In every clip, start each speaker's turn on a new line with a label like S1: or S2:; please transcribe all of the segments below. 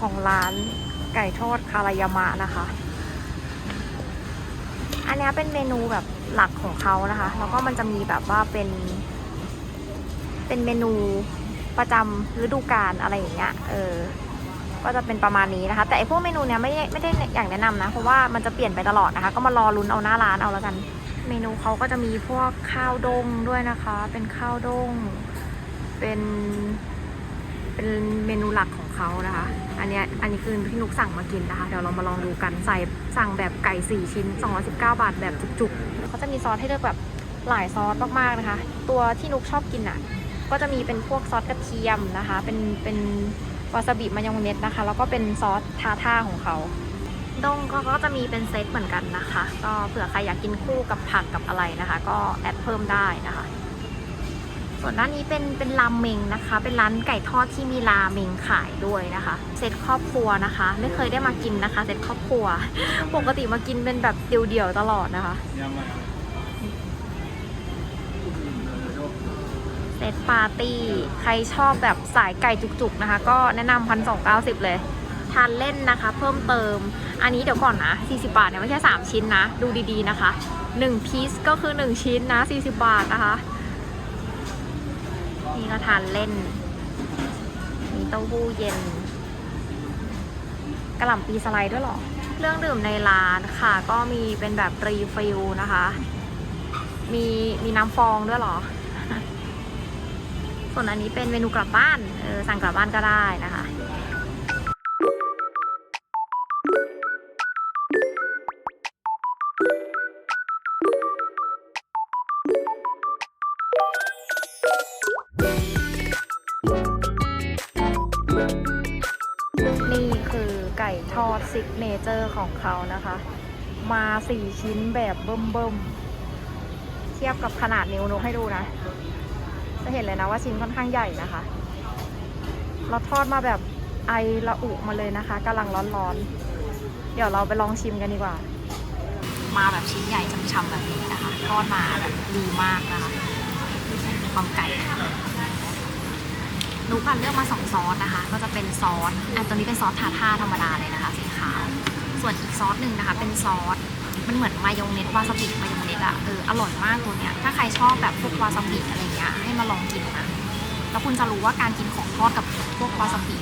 S1: ของร้านไก่ทอดคารายามะนะคะ อันนี้เป็นเมนูแบบหลักของเขานะคะ แล้วก็มันจะมีแบบว่าเป็น เป็นเมนูประจำฤดูกาลอะไรอย่างเงี้ย เออ ก็จะเป็นประมาณนี้นะคะ แต่ไอพวกเมนูเนี้ยไม่ได้ไม่ได้อย่างแนะนำนะ เพราะว่ามันจะเปลี่ยนไปตลอดนะคะ ก็มารอลุ้นเอาหน้าร้านเอาแล้วกัน เมนูเขาก็จะมีพวกข้าวดงด้วยนะคะ เป็นข้าวดง เป็น เป็นเมนูหลักของเขานะคะ อันนี้อันนี้คือที่นุกสั่งมากินนะคะ เดี๋ยวเรามาลองดูกันใส่สั่งแบบไก่ 4 ชิ้น 219 บาทแบบจุกๆ เขาจะมีซอสให้เลือกแบบหลายซอสมากๆนะคะ ตัวที่นุกชอบกินอะ ก็จะมีเป็นพวกซอสกระเทียมนะคะ เป็นเป็นวาซาบิมายองเนสนะคะ แล้วก็เป็นซอสทาท่าของเขาด้งก็ก็จะมีเป็นเซตเหมือนกันนะคะ ก็เผื่อใครอยากกินคู่กับผักกับอะไรนะคะ ก็แอดเพิ่มได้นะคะ ส่วนด้านนี้เป็นเป็นรามเมงนะคะ เป็นร้านไก่ทอดที่มีราเมงขายด้วยนะคะ เซตครอบครัวนะคะ ไม่เคยได้มากินนะคะ เซตครอบครัว ปกติมากินเป็นแบบเดี่ยวๆตลอดนะคะ เซตปาร์ตี้ ใครชอบแบบสายไก่จุกๆนะคะ ก็แนะนำพันสองเก้าสิบเลย ทานเล่นนะคะ เพิ่มเติม อันนี้เดี๋ยวก่อนนะ40 บาทเนี่ยไม่ใช่ 3 ชิ้นนะ ดูดีๆนะคะ 1พีซก็คือ 1 ชิ้นนะ 40 บาทนะคะ นี่ก็ทานเล่น มีเต้าหู้เย็นกระหล่ำปีสไลด์ด้วยหรอเครื่องดื่มในร้านค่ะ ก็มีเป็นแบบรีฟิลนะคะ มีมีน้ำฟองด้วยหรอ ส่วนอันนี้เป็นเมนูกลับบ้าน เออสั่งกลับบ้านก็ได้นะคะ นี่คือไก่ทอดซิกเนเจอร์ของเขานะคะ มาสี่ชิ้นแบบเบิ่มๆ เทียบกับขนาดนิ้วนกให้ดูนะ จะเห็นเลยนะว่าชิ้นค่อนข้างใหญ่นะคะ เราทอดมาแบบไอระอุมาเลยนะคะกำลังร้อนๆ เดี๋ยวเราไปลองชิมกันดีกว่า มาแบบชิ้นใหญ่ช่ำๆแบบนี้นะคะ ทอดมาแบบดีมากนะคะความไก่ นุกอะเลือกมาสองซอสนะคะ ก็จะเป็นซอสอันตัวนี้เป็นซอสทาท่าธรรมดาเลยนะคะสีขาว ส่วนอีกซอสหนึ่งนะคะ เป็นซอสมันเหมือนมายองเนสวาซาบิมายองเนสอะเอออร่อยมากตัวเนี้ยถ้าใครชอบแบบพวกวาซาบิอะไรเงี้ยให้มาลองกินนะแล้วคุณจะรู้ว่าการกินของทอดกับพวกวาซาบิ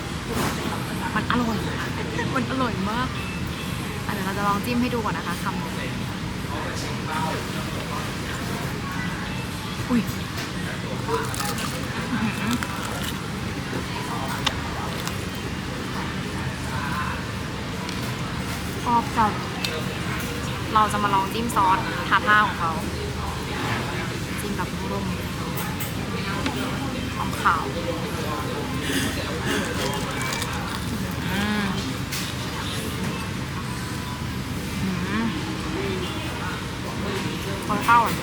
S1: มันอร่อยนะมันอร่อยมากอะเดี๋ยวเราจะลองจิ้มให้ดูก่อนนะคะคำหนึ่งอุ้ย เราจะมาลองจิ้มซอสทาท่าของเขา จิ้มแบบรุ่มๆหอมขาวอืมอืมคนเข้าอะ